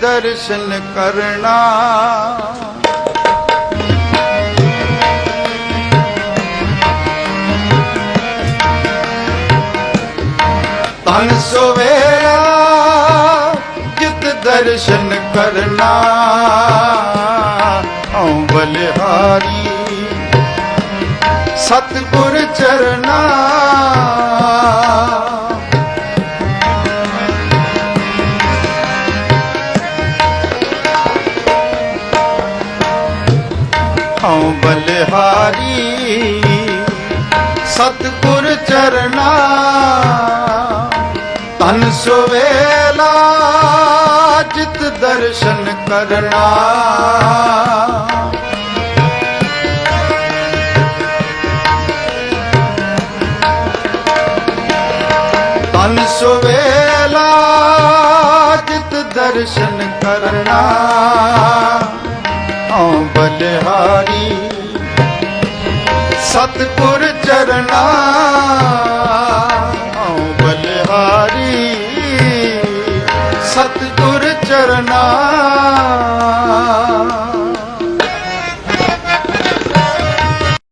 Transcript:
ਦਰਸ਼ਨ ਕਰਨਾ। ਤਨ ਸਵੇਰਾ ਜਿਤ ਦਰਸ਼ਨ ਕਰਨਾ। ਓ ਬਲਿਹਾਰੀ ਸਤਿਗੁਰ ਚਰਨਾ। ਓ ਬਲਿਹਾਰੀ ਸਤਿਗੁਰ ਚਰਨਾ ਤਨ ਸੁਵੇਲਾ ਜਿਤ ਦਰਸ਼ਨ ਕਰਨਾ। ਤਨ ਸੁਵੇਲਾ ਜਿਤ ਦਰਸ਼ਨ ਕਰਨਾ। ਬਲਿਹਾਰੀ। ਸਤਪੁਰ ਚਰਨਾ ਓ ਬਲਿਹਾਰੀ। ਸਤਿਗੁਰ ਚਰਨਾ